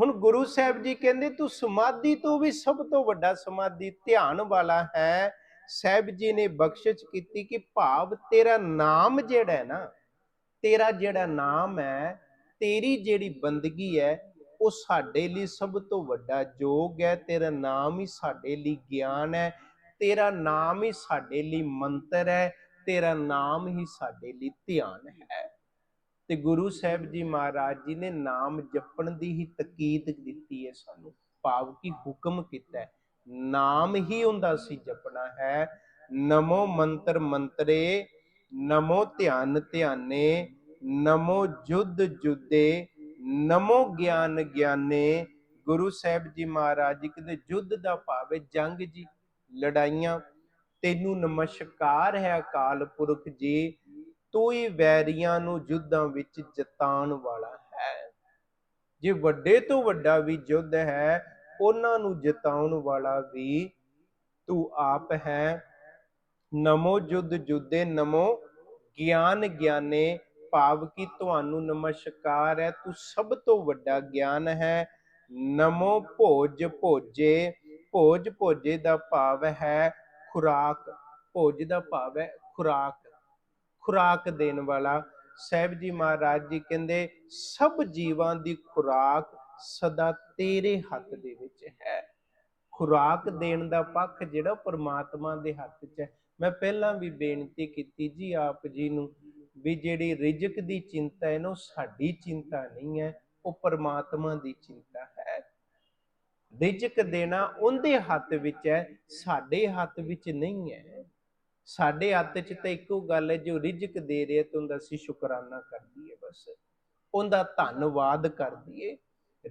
ਹੁਣ ਗੁਰੂ ਸਾਹਿਬ ਜੀ ਕਹਿੰਦੇ, ਤੂੰ ਸਮਾਧੀ ਤੋਂ ਵੀ ਸਭ ਤੋਂ ਵੱਡਾ ਸਮਾਧੀ ਧਿਆਨ ਵਾਲਾ ਹੈ। ਸਾਹਿਬ ਜੀ ਨੇ ਬਖਸ਼ਿਸ਼ ਕੀਤੀ ਕਿ ਭਾਵ ਤੇਰਾ ਨਾਮ ਜਿਹੜਾ ਹੈ ਨਾ, ਤੇਰਾ ਜਿਹੜਾ ਨਾਮ ਹੈ, ਤੇਰੀ ਜਿਹੜੀ ਬੰਦਗੀ ਹੈ, ਉਹ ਸਾਡੇ ਲਈ ਸਭ ਤੋਂ ਵੱਡਾ ਜੋਗ ਹੈ। ਤੇਰਾ ਨਾਮ ਹੀ ਸਾਡੇ ਲਈ ਗਿਆਨ ਹੈ। ਤੇਰਾ ਨਾਮ ਹੀ ਸਾਡੇ ਲਈ ਮੰਤਰ ਹੈ, ਤੇਰਾ ਨਾਮ ਹੀ ਸਾਡੇ ਲਈ ਧਿਆਨ ਹੈ। ਤੇ ਗੁਰੂ ਸਾਹਿਬ ਜੀ ਮਹਾਰਾਜ ਜੀ ਨੇ ਨਾਮ ਜਪਣ ਦੀ ਹੀ ਤਕੀਦ ਦਿੱਤੀ ਹੈ ਸਾਨੂੰ, ਭਾਵ ਕੀ ਹੁਕਮ ਕੀਤਾ ਨਾਮ ਹੀ ਹੁੰਦਾ ਸੀ ਜਪਣਾ ਹੈ, ਨਮੋ ਮੰਤਰ ਮੰਤਰੇ, ਨਮੋ ਧਿਆਨ ਧਿਆਨੇ, ਨਮੋ ਜੁਦ ਜੁਦੇ ਨਮੋ ਗਿਆਨ ਗਿਆਨੇ। ਗੁਰੂ ਸਾਹਿਬ ਜੀ ਮਹਾਰਾਜ ਜੀ ਕਹਿੰਦੇ ਯੁੱਧ ਦਾ ਭਾਵ ਹੈ, ਜੰਗ ਜੀ ਲੜਾਈਆਂ, ਤੈਨੂੰ ਨਮਸਕਾਰ ਹੈ ਅਕਾਲ ਪੁਰਖ ਜੀ, ਤੂੰ ਹੀ ਵੈਰੀਆਂ ਨੂੰ ਯੁੱਧਾਂ ਵਿੱਚ ਜਿਤਾਉਣ ਵਾਲਾ ਹੈ। ਜੇ ਵੱਡੇ ਤੋਂ ਵੱਡਾ ਵੀ ਯੁੱਧ ਹੈ, ਉਹਨਾਂ ਨੂੰ ਜਿਤਾਉਣ ਵਾਲਾ ਵੀ ਤੂੰ ਆਪ ਹੈ। ਨਮੋ ਜੁਦ ਜੁਦੇ ਨਮੋ ਗਿਆਨ ਗਿਆਨੇ, ਭਾਵ ਕਿ ਤੁਹਾਨੂੰ ਨਮਸਕਾਰ ਹੈ। ਤੂੰ ਸਭ ਤੋਂ ਵੱਡਾ ਗਿਆਨ ਹੈ। ਨਮੋ ਭੋਜ ਭੋਜੇ ਭੋਜ ਭੋਜੇ ਦਾ ਭਾਵ ਹੈ ਖੁਰਾਕ, ਭੋਜ ਦਾ ਭਾਵ ਹੈ ਖੁਰਾਕ। ਖੁਰਾਕ ਦੇਣ ਵਾਲਾ ਸਾਹਿਬ ਜੀ ਮਹਾਰਾਜ ਜੀ ਕਹਿੰਦੇ, ਸਭ ਜੀਵਾਂ ਦੀ ਖੁਰਾਕ ਸਦਾ ਤੇਰੇ ਹੱਥ ਦੇ ਵਿੱਚ ਹੈ। ਖੁਰਾਕ ਦੇਣ ਦਾ ਪੱਖ ਜਿਹੜਾ ਪਰਮਾਤਮਾ ਦੇ ਹੱਥ 'ਚ ਹੈ। ਮੈਂ ਪਹਿਲਾਂ ਵੀ ਬੇਨਤੀ ਕੀਤੀ ਜੀ ਆਪ ਜੀ ਨੂੰ ਵੀ ਜਿਹੜੀ ਰਿਜਕ ਦੀ ਚਿੰਤਾ ਹੈ ਨਾ, ਉਹ ਸਾਡੀ ਚਿੰਤਾ ਨਹੀਂ ਹੈ, ਉਹ ਪਰਮਾਤਮਾ ਦੀ ਚਿੰਤਾ ਹੈ। ਰਿਜਕ ਦੇਣਾ ਉਹਦੇ ਹੱਥ ਵਿੱਚ ਹੈ, ਸਾਡੇ ਹੱਥ ਵਿੱਚ ਨਹੀਂ ਹੈ। ਸਾਡੇ ਹੱਥ 'ਚ ਤਾਂ ਇੱਕੋ ਗੱਲ ਹੈ, ਜੋ ਰਿਜਕ ਦੇ ਰਿਹਾ ਤੇ ਉਹਦਾ ਅਸੀਂ ਸ਼ੁਕਰਾਨਾ ਕਰ ਦਈਏ ਬਸ। ਉਹਦਾ ਧੰਨਵਾਦ ਕਰ ਦਈਏ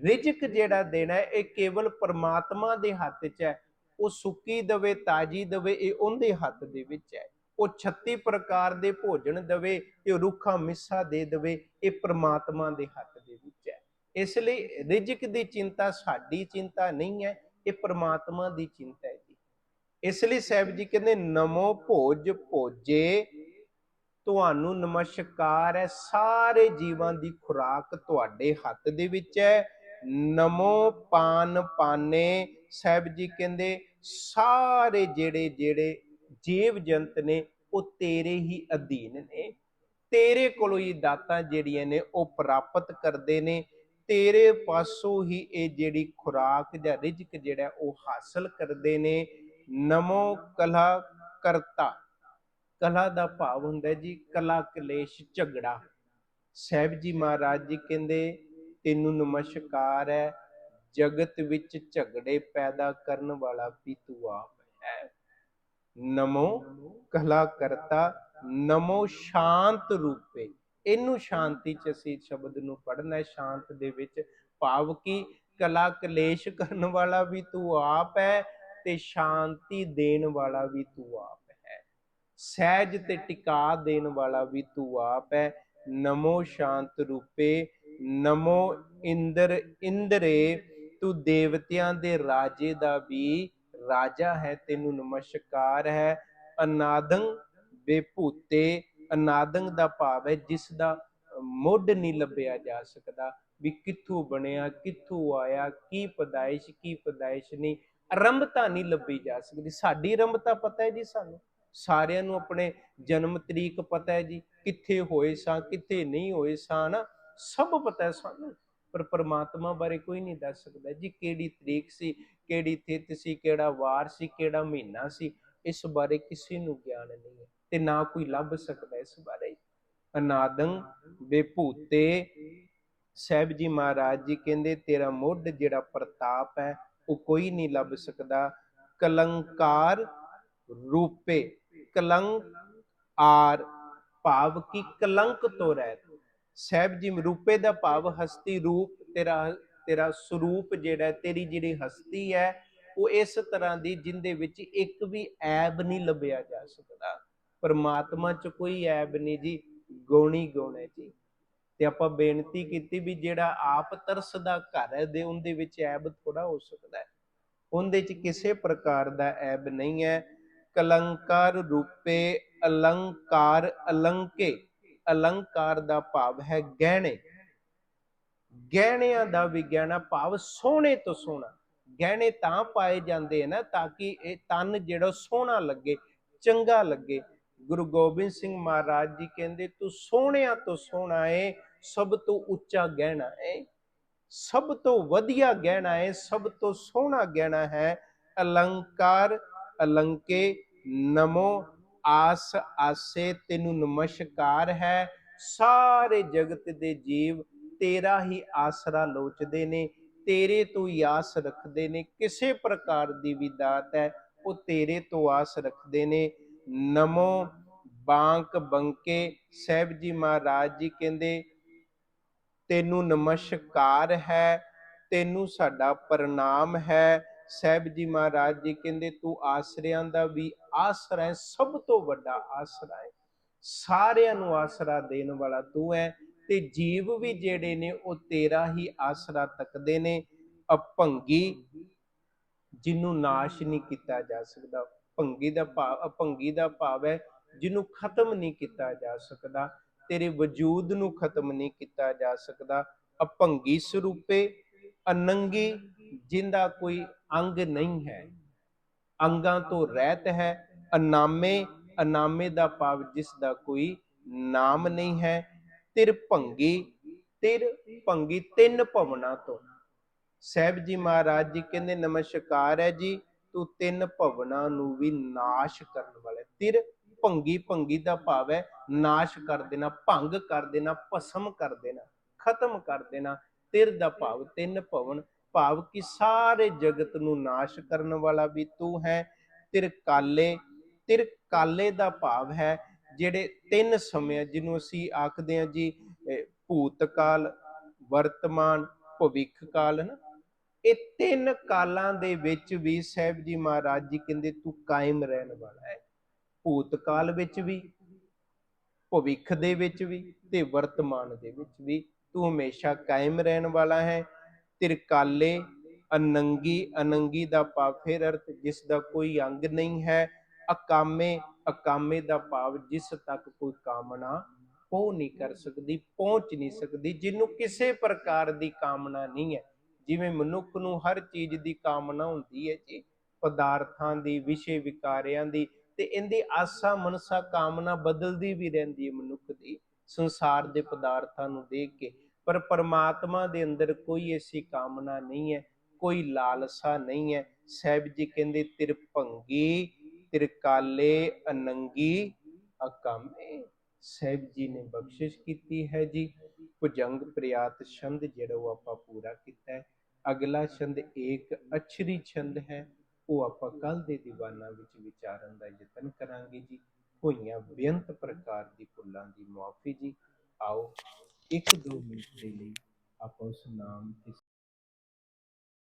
ਰਿਜਕ ਜਿਹੜਾ ਦੇਣਾ ਹੈ, ਇਹ ਕੇਵਲ ਪਰਮਾਤਮਾ ਦੇ ਹੱਥ 'ਚ ਹੈ। ਉਹ ਸੁੱਕੀ ਦਵੇ, ਤਾਜੀ ਦਵੇ, ਇਹ ਉਹਦੇ ਹੱਥ ਦੇ ਵਿੱਚ ਹੈ। ਉਹ 36 ਪ੍ਰਕਾਰ ਦੇ ਭੋਜਨ ਦਵੇ, ਤੇ ਰੁੱਖਾ ਮਿੱਸਾ ਦੇ ਦਵੇ, ਇਹ ਪ੍ਰਮਾਤਮਾ ਦੇ ਹੱਥ ਦੇ ਵਿੱਚ ਹੈ। ਇਸ ਲਈ ਰਿਜਕ ਦੀ ਚਿੰਤਾ ਸਾਡੀ ਚਿੰਤਾ ਨਹੀਂ ਹੈ, ਇਹ ਪ੍ਰਮਾਤਮਾ ਦੀ ਚਿੰਤਾ ਹੈ ਜੀ। ਇਸ ਲਈ ਸਾਹਿਬ ਜੀ ਕਹਿੰਦੇ, ਨਮੋ ਭੋਜ ਭੋਜੇ, ਤੁਹਾਨੂੰ ਨਮਸਕਾਰ ਹੈ, ਸਾਰੇ ਜੀਵਾਂ ਦੀ ਖੁਰਾਕ ਤੁਹਾਡੇ ਹੱਥ ਦੇ ਵਿੱਚ ਹੈ। ਨਮੋ ਪਾਨ ਪਾਨੇ, ਸਾਹਿਬ ਜੀ ਕਹਿੰਦੇ, ਸਾਰੇ ਜਿਹੜੇ ਜਿਹੜੇ ਜੀਵ ਜੰਤ ਨੇ, ਉਹ ਤੇਰੇ ਹੀ ਅਧੀਨ ਨੇ। ਤੇਰੇ ਕੋਲੋਂ ਹੀ ਦਾਤਾਂ ਜਿਹੜੀਆਂ ਨੇ, ਉਹ ਪ੍ਰਾਪਤ ਕਰਦੇ ਨੇ। ਤੇਰੇ ਪਾਸੋਂ ਹੀ ਇਹ ਜਿਹੜੀ ਖੁਰਾਕ ਜਾਂ ਰਿਜਕ ਜਿਹੜਾ ਉਹ ਹਾਸਲ ਕਰਦੇ ਨੇ। ਨਮੋ ਕਲਾ ਕਰਤਾ। ਕਲਾ ਦਾ ਭਾਵ ਹੁੰਦਾ ਜੀ, ਕਲਾ ਕਲੇਸ਼ ਝਗੜਾ। ਸਾਹਿਬ ਜੀ ਮਹਾਰਾਜ ਜੀ ਕਹਿੰਦੇ, ਤੈਨੂੰ ਨਮਸਕਾਰ ਹੈ, ਜਗਤ ਵਿੱਚ ਝਗੜੇ ਪੈਦਾ ਕਰਨ ਵਾਲਾ ਵੀ ਤੂੰ ਆਪ ਹੈ। ਨਮੋ ਕਲਾ ਕਰਤਾ, ਨਮੋ ਸ਼ਾਂਤ ਰੂਪੇ। ਇਹਨੂੰ ਸ਼ਾਂਤੀ ਚ ਅਸੀਂ ਸ਼ਬਦ ਨੂੰ ਪੜ੍ਹਨਾ ਹੈ, ਸ਼ਾਂਤ ਦੇ ਵਿੱਚ ਭਾਵ ਕਿ ਕਲਾ ਕਲੇਸ਼ ਕਰਨ ਵਾਲਾ ਵੀ ਤੂੰ ਆਪ ਹੈ ਤੇ ਸ਼ਾਂਤੀ ਦੇਣ ਵਾਲਾ ਵੀ ਤੂੰ ਆਪ ਹੈ। ਸਹਿਜ ਤੇ ਟਿਕਾ ਦੇਣ ਵਾਲਾ ਵੀ ਤੂੰ ਆਪ ਹੈ। ਨਮੋ ਸ਼ਾਂਤ ਰੂਪੇ, ਨਮੋ ਇੰਦਰ, ਇੰਦਰੇ, ਤੂੰ ਦੇਵਤਿਆਂ ਦੇ ਰਾਜੇ ਦਾ ਵੀ ਰਾਜਾ ਹੈ, ਤੈਨੂੰ ਨਮਸਕਾਰ ਹੈ। ਅਨਾਦੰ, ਬੇਭੂਤੇ ਅਨਾਦੰ ਦਾ ਭਾਵ ਹੈ, ਜਿਸ ਦਾ ਮੁੱਢ ਨਹੀਂ ਲੱਭਿਆ ਜਾ ਸਕਦਾ ਵੀ ਕਿੱਥੋਂ ਬਣਿਆ, ਕਿੱਥੋਂ ਆਇਆ, ਕੀ ਪਦਾਇਸ਼ ਕੀ ਪਦਾਇਸ਼ ਨਹੀਂ ਆਰੰਭਤਾ ਨਹੀਂ ਲੱਭੀ ਜਾ ਸਕਦੀ। ਸਾਡੀ ਆਰੰਭਤਾ ਪਤਾ ਹੈ ਜੀ ਸਾਨੂੰ। ਸਾਰਿਆਂ ਨੂੰ ਆਪਣੇ ਜਨਮ ਤਰੀਕ ਪਤਾ ਹੈ ਜੀ, ਕਿੱਥੇ ਹੋਏ ਸਾਂ, ਕਿੱਥੇ ਨਹੀਂ ਹੋਏ ਸਾਂ ਨਾ ਸਭ ਪਤਾ ਹੈ ਸਾਨੂੰ, ਪਰ ਪਰਮਾਤਮਾ ਬਾਰੇ ਕੋਈ ਨਹੀਂ ਦੱਸ ਸਕਦਾ ਜੀ, ਕਿਹੜੀ ਤਰੀਕ ਸੀ, ਕਿਹੜੀ ਤਿਥ ਸੀ, ਕਿਹੜਾ ਵਾਰ ਸੀ, ਕਿਹੜਾ ਮਹੀਨਾ ਸੀ। ਇਸ ਬਾਰੇ ਕਿਸੇ ਨੂੰ ਗਿਆਨ ਨਹੀਂ ਹੈ ਤੇ ਨਾ ਕੋਈ ਲੱਭ ਸਕਦਾ ਇਸ ਬਾਰੇ। ਅਨਾਦੰ ਬੇਭੂਤੇ ਸਾਹਿਬ ਜੀ ਮਹਾਰਾਜ ਜੀ ਕਹਿੰਦੇ, ਤੇਰਾ ਮੁੱਢ ਜਿਹੜਾ ਪ੍ਰਤਾਪ ਹੈ, ਉਹ ਕੋਈ ਨਹੀਂ ਲੱਭ ਸਕਦਾ। ਕਲੰਕਾਰ ਰੂਪੇ ਕਲੰਕ ਆਰ ਭਾਵ ਕੀ ਕਲੰਕ ਤੋਂ ਰਹਿਤ। ਸਾਹਿਬ ਜੀ, ਰੂਪੇ ਦਾ ਭਾਵ ਹਸਤੀ ਰੂਪ, ਤੇਰਾ ਤੇਰਾ ਸਰੂਪ ਜਿਹੜਾ ਤੇਰੀ ਜਿਹੜੀ ਹਸਤੀ ਹੈ ਉਹ ਇਸ ਤਰ੍ਹਾਂ ਦੀ ਜਿੰਦੇ ਵਿੱਚ ਇੱਕ ਵੀ ਐਬ ਨਹੀਂ ਲੱਭਿਆ ਜਾ ਸਕਦਾ। ਪਰਮਾਤਮਾ 'ਚ ਕੋਈ ਐਬ ਨਹੀਂ ਜੀ, ਗੋਣੀ ਗੁਣ ਜੀ। ਤੇ ਆਪਾਂ ਬੇਨਤੀ ਕੀਤੀ ਵੀ ਜਿਹੜਾ ਆਪ ਤਰਸ ਦਾ ਘਰ ਹੈ, ਦੇ ਉਹਦੇ ਵਿੱਚ ਐਬ ਥੋੜਾ ਹੋ ਸਕਦਾ ਹੈ। ਉਹਦੇ 'ਚ ਕਿਸੇ ਪ੍ਰਕਾਰ ਦਾ ਐਬ ਨਹੀਂ ਹੈ। ਕਲੰਕਾਰ ਰੂਪੇ ਅਲੰਕਾਰ ਅਲੰਕੇ, ਅਲੰਕਾਰ ਦਾ ਭਾਵ ਹੈ ਗਹਿਣੇ। ਗਹਿਣਿਆਂ ਦਾ ਵੀ ਗਹਿਣਾ ਭਾਵ ਸੋਹਣੇ ਤੋਂ ਸੋਹਣਾ ਗਹਿਣੇ ਤਾਂ ਪਾਏ ਜਾਂਦੇ ਨਾ ਤਾਂ ਕਿ ਇਹ ਤਨ ਜਿਹੜਾ ਸੋਹਣਾ ਲੱਗੇ, ਚੰਗਾ ਲੱਗੇ। ਗੁਰੂ ਗੋਬਿੰਦ ਸਿੰਘ ਮਹਾਰਾਜ ਜੀ ਕਹਿੰਦੇ, ਤੂੰ ਸੋਹਣਿਆਂ ਤੋਂ ਸੋਹਣਾ ਏ, ਸਭ ਤੋਂ ਉੱਚਾ ਗਹਿਣਾ ਏ। ਸਭ ਤੋਂ ਵਧੀਆ ਗਹਿਣਾ ਏ, ਸਭ ਤੋਂ ਸੋਹਣਾ ਗਹਿਣਾ ਹੈ। ਅਲੰਕਾਰ, ਅਲੰਕੇ, ਨਮੋ, ਆਸ, ਆਸੇ, ਤੈਨੂੰ ਨਮਸਕਾਰ ਹੈ। ਸਾਰੇ ਜਗਤ ਦੇ ਜੀਵ ਤੇਰਾ ਹੀ ਆਸਰਾ ਲੋਚਦੇ ਨੇ। ਤੇਰੇ ਤੋਂ ਹੀ ਆਸ ਰੱਖਦੇ ਨੇ, ਕਿਸੇ ਪ੍ਰਕਾਰ ਦੀ ਵੀ ਦਾਤ ਹੈ, ਉਹ ਤੇਰੇ ਤੋਂ ਆਸ ਰੱਖਦੇ ਨੇ। ਨਮੋ ਬਾਂਕ ਬੰਕੇ, ਸਾਹਿਬ ਜੀ ਮਹਾਰਾਜ ਜੀ ਕਹਿੰਦੇ, ਤੈਨੂੰ ਨਮਸਕਾਰ ਹੈ, ਤੈਨੂੰ ਸਾਡਾ ਪ੍ਰਣਾਮ ਹੈ। ਸਾਹਿਬ ਜੀ ਮਹਾਰਾਜ ਜੀ ਕਹਿੰਦੇ, ਤੂੰ ਆਸਰਿਆਂ ਦਾ ਵੀ ਆਸਰਾ ਹੈ, ਸਭ ਤੋਂ ਵੱਡਾ ਆਸਰਾ ਹੈ। ਸਾਰਿਆਂ ਨੂੰ ਆਸਰਾ ਦੇਣ ਵਾਲਾ ਤੂੰ ਹੈ ਤੇ ਜੀਵ ਵੀ ਜਿਹੜੇ ਨੇ ਉਹ ਤੇਰਾ ਹੀ ਆਸਰਾ ਤੱਕਦੇ ਨੇ, ਅਭੰਗੀ ਜਿਹਨੂੰ ਨਾਸ਼ ਨਹੀਂ ਕੀਤਾ ਜਾ ਸਕਦਾ। ਭੰਗੀ ਦਾ ਭਾਵ, ਅਭੰਗੀ ਦਾ ਭਾਵ ਹੈ ਜਿਹਨੂੰ ਖਤਮ ਨਹੀਂ ਕੀਤਾ ਜਾ ਸਕਦਾ। ਤੇਰੇ ਵਜੂਦ ਨੂੰ ਖਤਮ ਨਹੀਂ ਕੀਤਾ ਜਾ ਸਕਦਾ। ਅਭੰਗੀ ਸਰੂਪੇ, ਅਨੰਗੀ ਜਿੰਦਾ ਕੋਈ ਅੰਗ ਨਹੀਂ ਹੈ। ਅੰਗਾਂ ਤੋਂ ਰਹਿਤ ਹੈ, ਅਨਾਮੇ ਅਨਾਮੇ ਦਾ ਭਾਵ ਜਿਸ ਦਾ ਕੋਈ ਨਾਮ ਨਹੀਂ ਹੈ। ਤਿਰ ਭੰਗੀ ਤਿਰ ਭੰਗੀ ਤਿੰਨ ਭਵਨਾਂ ਤੋਂ। ਸਾਹਿਬ ਜੀ ਮਹਾਰਾਜ ਜੀ ਕਹਿੰਦੇ, ਨਮਸਕਾਰ ਹੈ ਜੀ, ਤੂੰ ਤਿੰਨ ਭਵਨਾਂ ਨੂੰ ਵੀ ਨਾਸ਼ ਕਰਨ ਵਾਲਾ ਤਿਰ ਭੰਗੀ ਭੰਗੀ ਦਾ ਭਾਵ ਹੈ, ਨਾਸ਼ ਕਰ ਦੇਣਾ, ਭੰਗ ਕਰ ਦੇਣਾ, ਭਸਮ ਕਰ ਦੇਣਾ, ਖਤਮ ਕਰ ਦੇਣਾ। ਤਿਰ ਦਾ ਭਾਵ, ਤਿੰਨ ਭਵਨ, ਭਾਵ ਕਿ ਸਾਰੇ ਜਗਤ ਨੂੰ ਨਾਸ਼ ਕਰਨ ਵਾਲਾ ਵੀ ਤੂੰ ਹੈ। ਤਿਰ ਕਾਲੇ ਤਿਰ ਕਾਲੇ ਦਾ ਭਾਵ ਹੈ ਜਿਹੜੇ ਤਿੰਨ ਸਮੇਂ ਜਿਹਨੂੰ ਅਸੀਂ ਆਖਦੇ ਹਾਂ ਜੀ ਭੂਤ ਕਾਲ ਵਰਤਮਾਨ ਭਵਿੱਖ ਕਾਲ ਨਾ ਇਹ ਤਿੰਨ ਕਾਲਾਂ ਦੇ ਵਿੱਚ ਵੀ ਸਾਹਿਬ ਜੀ ਮਹਾਰਾਜ ਜੀ ਕਹਿੰਦੇ, ਤੂੰ ਕਾਇਮ ਰਹਿਣ ਵਾਲਾ ਹੈ। ਭੂਤ ਕਾਲ ਵਿੱਚ ਵੀ, ਭਵਿੱਖ ਦੇ ਵਿੱਚ ਵੀ ਤੇ ਵਰਤਮਾਨ ਦੇ ਵਿੱਚ ਵੀ ਤੂੰ ਹਮੇਸ਼ਾ ਕਾਇਮ ਰਹਿਣ ਵਾਲਾ ਹੈ। ਤਿਰਕਾਲੇ, ਅਨੰਗੀ ਅਨੰਗੀ ਦਾ ਭਾਵ ਫਿਰ ਅਰਥ, ਜਿਸ ਦਾ ਕੋਈ ਅੰਗ ਨਹੀਂ ਹੈ। ਅਕਾਮੇ ਅਕਾਮੇ ਦਾ ਭਾਵ ਜਿਸ ਤੱਕ ਕੋਈ ਕਾਮਨਾ ਪਹੁੰਚ ਨਹੀਂ ਕਰ ਸਕਦੀ, ਪਹੁੰਚ ਨਹੀਂ ਸਕਦੀ, ਜਿਹਨੂੰ ਕਿਸੇ ਪ੍ਰਕਾਰ ਦੀ ਕਾਮਨਾ ਨਹੀਂ ਹੈ। ਜਿਵੇਂ ਮਨੁੱਖ ਨੂੰ ਹਰ ਚੀਜ਼ ਦੀ ਕਾਮਨਾ ਹੁੰਦੀ ਹੈ ਜੀ, ਪਦਾਰਥਾਂ ਦੀ, ਵਿਸ਼ੇ ਵਿਕਾਰਿਆਂ ਦੀ, ਤੇ ਇਹਦੀ ਆਸਾ ਮਨਸਾ ਕਾਮਨਾ ਬਦਲਦੀ ਵੀ ਰਹਿੰਦੀ ਹੈ ਮਨੁੱਖ ਦੀ, ਸੰਸਾਰ ਦੇ ਪਦਾਰਥਾਂ ਨੂੰ ਦੇਖ ਕੇ। ਪਰ ਪਰਮਾਤਮਾ ਦੇ ਅੰਦਰ ਕੋਈ ਐਸੀ ਕਾਮਨਾ ਨਹੀਂ ਹੈ, ਕੋਈ ਲਾਲਸਾ ਨਹੀਂ ਹੈ। ਸਾਹਿਬ ਜੀ ਕਹਿੰਦੇ, ਤਿਰਭੰਗੀ ਤਿਰਕਾਲੇ ਅਨੰਗੀ ਅਕਾਮੇ। ਸਾਹਿਬ ਜੀ ਨੇ ਬਖਸ਼ਿਸ਼ ਕੀਤੀ ਹੈ ਜੀ। ਭੁਜੰਗ ਪ੍ਰਿਆਤ ਛੰਦ ਜਿਹੜਾ ਉਹ ਆਪਾਂ ਪੂਰਾ ਕੀਤਾ ਹੈ। ਅਗਲਾ ਛੰਦ ਏਕ ਅਛਰੀ ਛੰਦ ਹੈ। ਉਹ ਆਪਾਂ ਕੱਲ ਦੇ ਦੀਵਾਨਾਂ ਵਿੱਚ ਵਿਚਾਰਨ ਦਾ ਯਤਨ ਕਰਾਂਗੇ ਜੀ। ਹੋਈਆਂ ਬੇਅੰਤ ਪ੍ਰਕਾਰ ਦੀ ਭੁੱਲਾਂ ਦੀ ਮੁਆਫੀ ਜੀ। ਆਓ ਇੱਕ ਦੋ ਮਿੰਟ ਦੇ ਲਈ ਆਪਾਂ ਉਸ ਨਾਮ ਤੇ